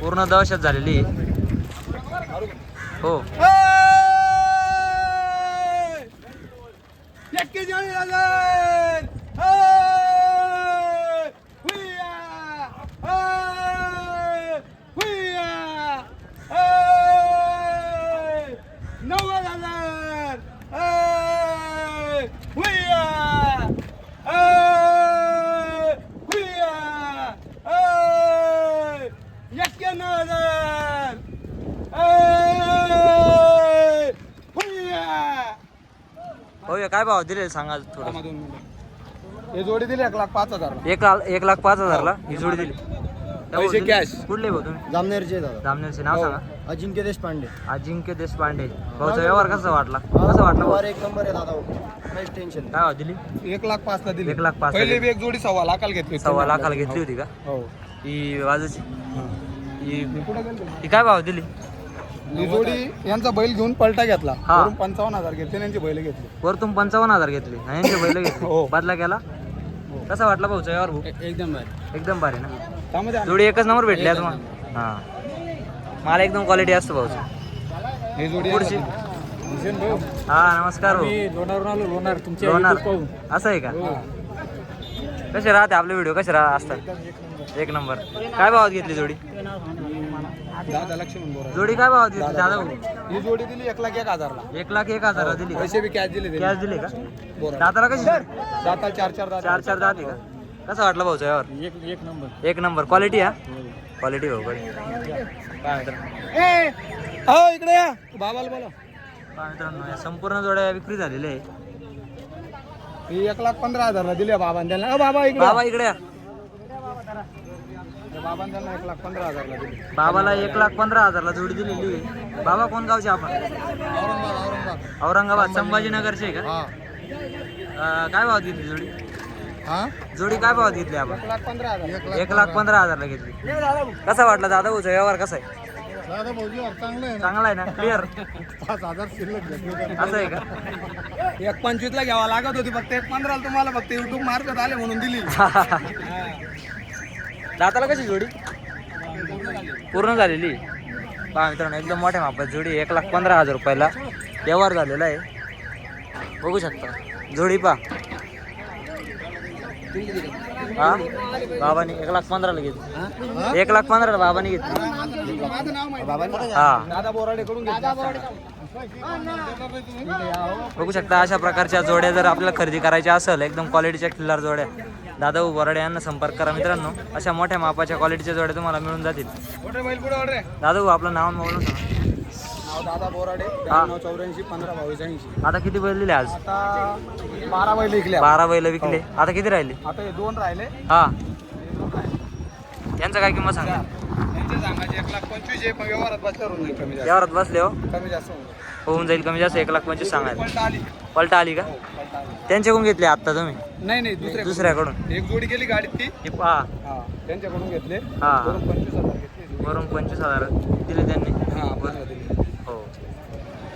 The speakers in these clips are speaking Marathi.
पूर्ण दहशत झालेली हो. We are हुया हुया नव्वद हजार हुया हुया एक्क्याण्णव हजार हुया हो हे काय भाव दिले सांगा थोडं. दोन मिनिटं. हे जोडी दिली एक लाख पाच हजार एक लाख एक लाख पाच हजारला? ही जोडी दिली. पैसे cash. कुठले भाऊ तुम्ही? जामनेरचे दादा. जामनेरचे. नाव सांगा. अजिंक्य देशपांडे. अजिंक्य देशपांडे. भाऊचा व्यवहार कसा वाटला? कसा वाटला भाऊ? व्यवहार एक नंबर आहे दादा काहीच टेन्शन काय भाव दिली? एक लाख पाच ला दिली. एक लाख पाचला पहिले दिली. बी एक जोडी सव्वा लाखाला घेतली होती. सव्वा लाखाला घेतली होती का? हो. ही ही. कुठं गेलतो? ही काय भाव दिली? ही जोडी यांचा बैल घेऊन पलटा घेतला. हा. वरून पंचावन्न हजार घेतले आणि यांची बैल घेतली. वरतून पंचावन्न हजार घेतले. आणि यांचे बैल घेतले. हो. बदला केला. कसा वाटला भाऊचा व्यवहार भाऊ? एकदम एकदम भारी ना? त्यामध्ये जोडी एकच नंबर भेटली आज मग. हा. मला एकदम क्वालिटी असतं भाऊचं. ही जोडी पुढची. हुसेन भाऊ. हा नमस्कार भाऊ. आलो लोणार तुमच्या लोणार. YouTube पाहून. असं आहे का? हो. कसे राहते आपले व्हिडिओ कसे राह असतात? एक नंबर. काय भावात घेतली जोडी? दहा. जोडी काय भावात घेतली दादा भाऊ. ही जोडी दिली एक लाख एक हजारला. एक लाख एक हजार दिली पैसे बी कॅश दिले कॅश दिले का? बोरा. दाताला कशी? जाता चार चार दात. चार चार दाते का? कसा वाटला भाऊचा व्यवहार एक एक नंबर. एक नंबर. क्वालिटी हा? क्वालिटी भाऊ काय हो इकडे या. बाबाला बोला मित्रांनो या संपूर्ण जोड्या विक्री झालेल्या आहे ही एक लाख पंधरा हजारला दिल्या बाबांनी. त्यांना अ, बाबा इकडे बाबा इकडे या. बाबांनी त्यांना एक लाख पंधरा हजारला दिली. बाबाला एक लाख पंधरा हजारला जोडी दिलेली आहे. बाबा कोण गावचे आपण? औरंगाबाद औरंगाबाद. औरंगाबाद संभाजीनगरचे आहे हा. का अं, काय भावात घेतली जोडी? हा? जोडी काय भावात घेतली आपण? एक लाख पंधरा हजार. एक लाख पंधरा हजारला घेतली. कसा वाटला दादा भाऊचा व्यवहार कसा आहे? दादा भाऊजी चांगलं आहे चांगला आहे ना? क्लिअर पाच हजार शिल्लक घेतले असं आहे का? एक पंचवीस ला घ्यावा लागत होती फक्त एक पंधरा तुम्हाला फक्त युट्यूब मार्फत आले म्हणून दिली. दाताला कशी जोडी? पूर्ण झालेली. पहा मित्रांनो एकदम मोठ्या मापात जोडी एक लाख पंधरा हजार रुपयाला व्यवहार झालेला आहे. बघू शकता. जोडी पा हा? बाबाने एक लाख पंधराला घेतली. एक लाख पंधराला बाबानी घेतली. हा. बघू शकता अशा प्रकारच्या जोड्या जर आपल्याला खरेदी करायच्या असेल एकदम क्वालिटीच्या खिल्लार जोड्या दादा बोराडे यांना संपर्क करा मित्रांनो. अशा मोठ्या मापाच्या क्वालिटीच्या जोड्या तुम्हाला मिळून जातील. दादा भाऊ आपलं नाव मोबाईल सांगा. नाव दादा बोराडे चौऱ्याऐंशी पंधरा बावीस ऐंशी. आता किती बैल दिले आज? आता बारा बैल विकल्या बारा बैल विकले. आता किती राहिले? आता हे दोन राहिले. हा. यांचं काय किंमत सांगा? त्यांचे व्यवहारात बसल्यावर होऊन जाईल कमी जास्त. यावरात बसले हो? कमी जास्त होऊन जाईल. होऊन जाईल कमी जास्त. एक लाख पंचवीस सांगायला. पलटा आली का. त्यांच्याकडून घेतली आत्ता तुम्ही? नाही नाही दुसऱ्या दुसऱ्याकडून. एक जोडी गेली गाडीत ती हे. पहा हा त्यांच्याकडून घेतले. हा. वरून पंचवीस हजार घेतले. वरून पंचवीस हजार दिले त्यांनी. हा दिले. हो.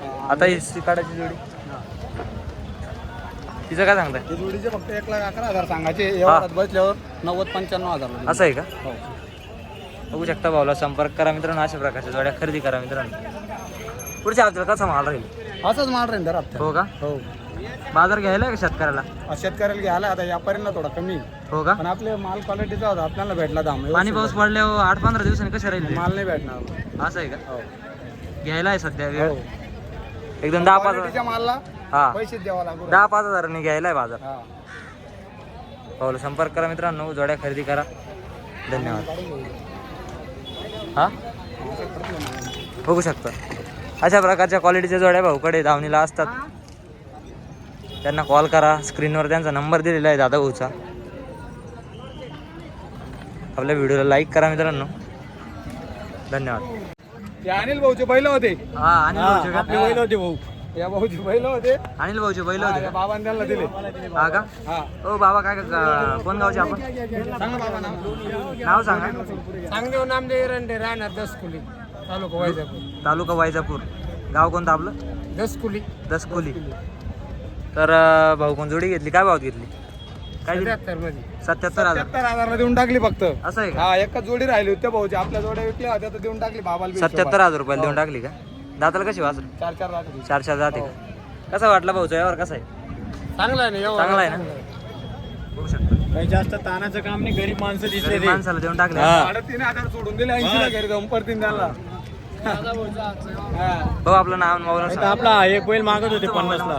हा. आता ही सी काढायची जोडी तिचं काय सांगताय? हे जोडीचे फक्त एक लाख अकरा हजार सांगायचे. व्यवहारात बसल्यावर नव्वद पंच्याण्णव हजार असं आहे का? हो. बघू शकता भाऊला संपर्क करा मित्रांनो अशा प्रकारच्या जोड्या खरेदी करा मित्रांनो. पुढच्या हप्त्याला कसा माल राहील? असंच माल राहील दर हप्त्यात हो का? हो. बाजार घ्यायला आहे का शेतकऱ्याला? आ, शेतकऱ्याला घ्यायला आता व्यापाऱ्यांना थोडा कमी. हो का? पण आपले माल क्वालिटीचा होता. आपल्याला भेटला दाम. पाणी पाऊस पडल्यावर आठ पंधरा दिवसांनी कसे राहील माल नाही भेटणार. असं आहे का? हो. घ्यायला आहे सध्या वेळ. हो. एकदम दहा पाच क्वालिटीच्या मालला हा. पैसे द्यावा लागू दहा पाच हजारांनी घ्यायला आहे बाजार. हा. संपर्क करा मित्रांनो. जोड्या खरेदी करा. धन्यवाद. हा? बघू शकता. अशा प्रकारच्या क्वालिटीच्या जोड्या भाऊकडे धावणीला असतात. त्यांना कॉल करा. स्क्रीनवर त्यांचा नंबर दिलेला आहे दादा भाऊचा आपल्या व्हिडिओला लाईक करा मित्रांनो. धन्यवाद. ते अनिल भाऊचे बैल होते. हा अनिल भाऊचे का? आपले बैल होते भाऊ. या भाऊचे बैल होते. अनिल भाऊचे बैल होते का? बाबांनी त्यांना दिले. हा का? हा. ओ बाबा काय का- कोण गावचे आपण? सांगा बाबा नाव. नाव सांगा. सांगदेव नामदेव राहणार दस कुली तालुका वैजापूर तालुका वायजापूर. गाव कोणतं आपलं? दस कुली दसकोली. तर अं, भाऊ कोण जोडी घेतली? काय भावात घेतली? काय दिली? सत्याहत्तरमध्ये. सत्याहत्तर हजार. सत्याहत्तर हजारला देऊन टाकली फक्त. असं आहे का? हा एकच जोडी राहिली होती भाऊची. आपल्या जोड्या विकल्या होत्या तर देऊन टाकली बाबाला बी सत्याहत्तर हजार रुपयाला देऊन टाकली का? दाताला कशी वासर? चार चार राहते चार चार जाते का? कसा वाटला भाऊचा यावर कसा आहे? चांगला आहे ना चांगला आहे ना? बघू शकता. काही जास्त तानाचं काम नाही गरीब माणसं दिसले गरीब माणसाला देऊन टाकले. तीन हजार सोडून दिले ऐंशी घरी जाऊन परतीन त्याला भाऊ आपलं नाव सांग आपला एक बैल मागत होते पन्नास ला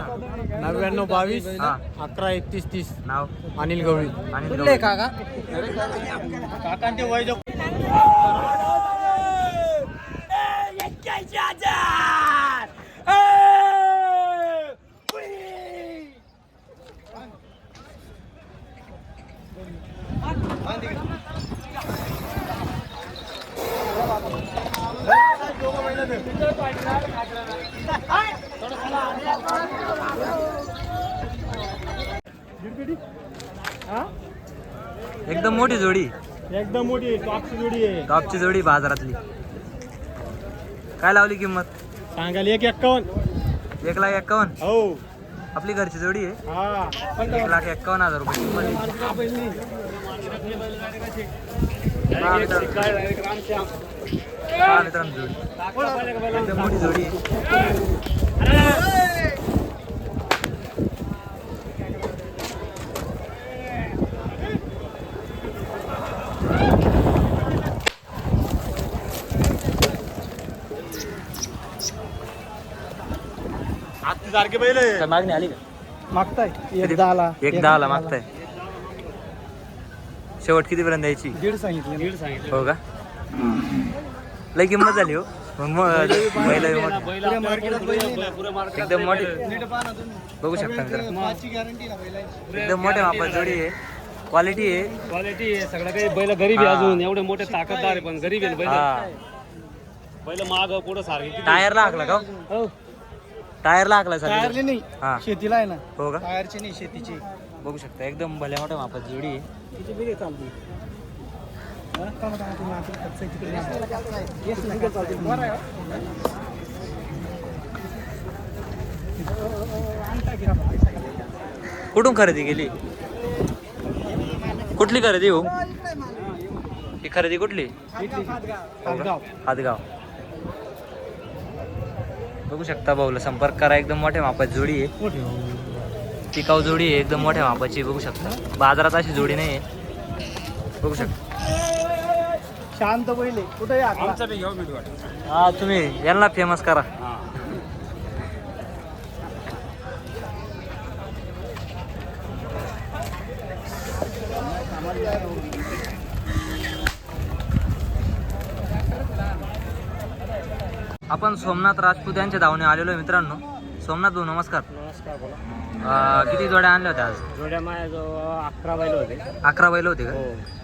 नव्याण्णव बावीस हा अकरा एकतीस तीस नाव अनिल गवळी आणि गौरी. काका काकांचे वय जो एकदम मोठी जोडी एकदम मोठी टॉपची जोडी आहे टॉपची जोडी बाजारातली काय लावली किंमत सांगायला एक एक्कावन्न एक लाख एक्कावन्न हो आपली घरची जोडी आहे हा एक लाख एक्कावन्न हजार रुपये किंमत आहे. पहा मित्रांनो पहा मित्रांनो जोडी. एकदम मोठी जोडी आहे. सारखे बैल काय मागणी आली का? मागताय. किती? एक दहाला एक दहाला मागताय. शेवट कितीपर्यंत द्यायची? दीड सांगितलं. दीड सांगितलं. हो का? लय किंमत झाली हो. मग बैल एकदम मोठी. बघू शकता एकदम मोठ्या मापात जोडी आहे. क्वालिटी आहे. क्वालिटी आहे. सगळं काही बैल गरीब आहे हा. अजून. एवढे मोठे ताकददार आहे पण गरीब आहे बैल? हा. बैल माग पुढे सारखे किती? टायरला हाकला का हो? टायरला हाकला टायरली सर नाही. हा. शेतीला आहे ना. हो का? टायरची नाही शेतीची. बघू शकता. एकदम भल्या मोठ्या मापात जोडी आहे. कुठून खरेदी केली? कुठली खरेदी हो? ही खरेदी कुठली? हातगाव. बघू शकता भाऊला संपर्क करा एकदम मोठ्या मापाची जोडी आहे. टिकाऊ जोडी आहे एकदम मोठ्या मापाची बघू शकता. बाजारात अशी जोडी नाही आहे बघू शकता. शांत पहिले. कुठे आमचा बी घेऊ मी हा तुम्ही यांना फेमस करा. आपण सोमनाथ राजपूत यांच्या धावणे आलेलो आहे मित्रांनो. सोमनाथ भाऊ नमस्कार. नमस्कार बोला. अं, किती जोड्या आणल्या होत्या आज? जोड्या माझ्या अकरा बैल होते. अकरा बैल होते का? हो.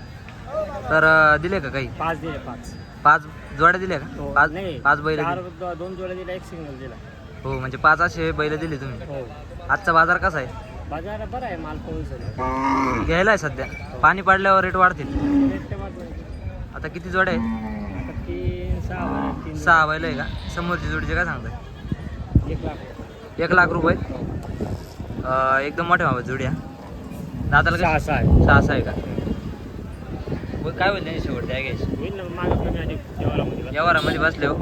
तर दिले का काही? पाच दिले पाच. पाच जोड्या दिल्या का? हो, पाच नाही पाच बैल चार दिले. दो- दोन जोड्या दिला एक सिग्नल दिला. हो म्हणजे पाच असे बैल दिले तुम्ही. हो. आजचा बाजार कसा आहे? बाजार बरा आहे माल पाहून घ्यायला आहे सध्या? पाणी पडल्यावर रेट वाढतील. रेट आता किती जोड्या आहे आता तीन सहा तीन सहा बैल आहे का? समोरची जोडीचे काय सांगताय? एक लाख. एक लाख रुपये? अं, एकदम मोठ्या बाबा जोड्या दादाला सहा आहे. सहा सहा आहे का? काय होईल त्यांची शेवट द्या घ्यायची? होईल ना मागं कमी आणि जेवायला व्यवहारामध्ये बसले हो.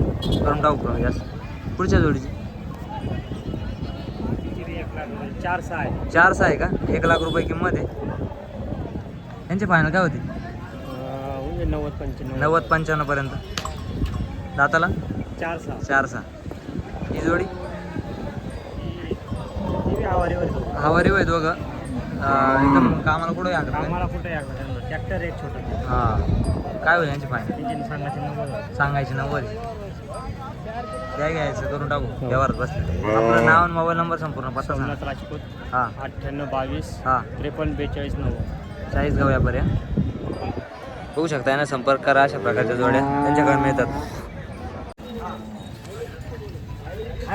करून टाकू कमी जास्त पुढच्या जोडीची. एक लाख रुपये. चार सहा आहे. चार सहा आहे का? एक लाख रुपये किंमत आहे. यांची फायनल काय होती? अं, म्हणजे नव्वद पंच्याण्णव. नव्वद पंच्याण्णव पर्यंत. दाताला? चार सहा. चार सहा. ही जोडी? ती बी आवारीवर आहे. हवारी होय दोघं. एकदम कामाला कुठं आम्हाला कुठे ट्रॅक्टर एक छोटा. हा. काय होईल यांची फायनल सांगायचे नव्वद. सांगायची नव्वद? द्या घ्यायचं? करून टाकू. व्यवहारात बसले. आपलं नाव आणि मोबाईल नंबर संपूर्ण पत्ता सांगा. राजपूत. हा. अठ्ठ्याण्णव बावीस. हा. त्रेपन्न बेचाळीस नव्वद. चाळीस गाव व्यापारी. बघू शकता यांना संपर्क करा अशा प्रकारच्या जोड्या. त्यांच्याकडे मिळतात.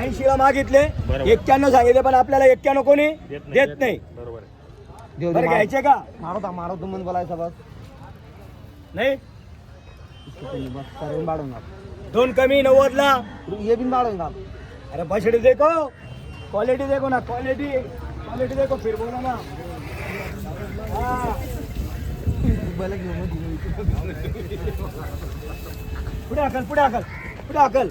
ऐंशीला मागितले. एक्क्याण्णव सांगितले पण आपल्याला एक्क्याण्णव कोणी देत नाही बरोबर बरं घ्यायचे का? मारो मारो तुम्ही बोलायचा बस. नाही? दोन कमी नव्वद ला. ये बिन बाळूंगा अरे बछड़ी देखो. क्वालिटी देखो ना क्वालिटी. क्वालिटी देखो फिर बोलो ना. पुढे हाकल पुढे हाकल पुढे हाकल.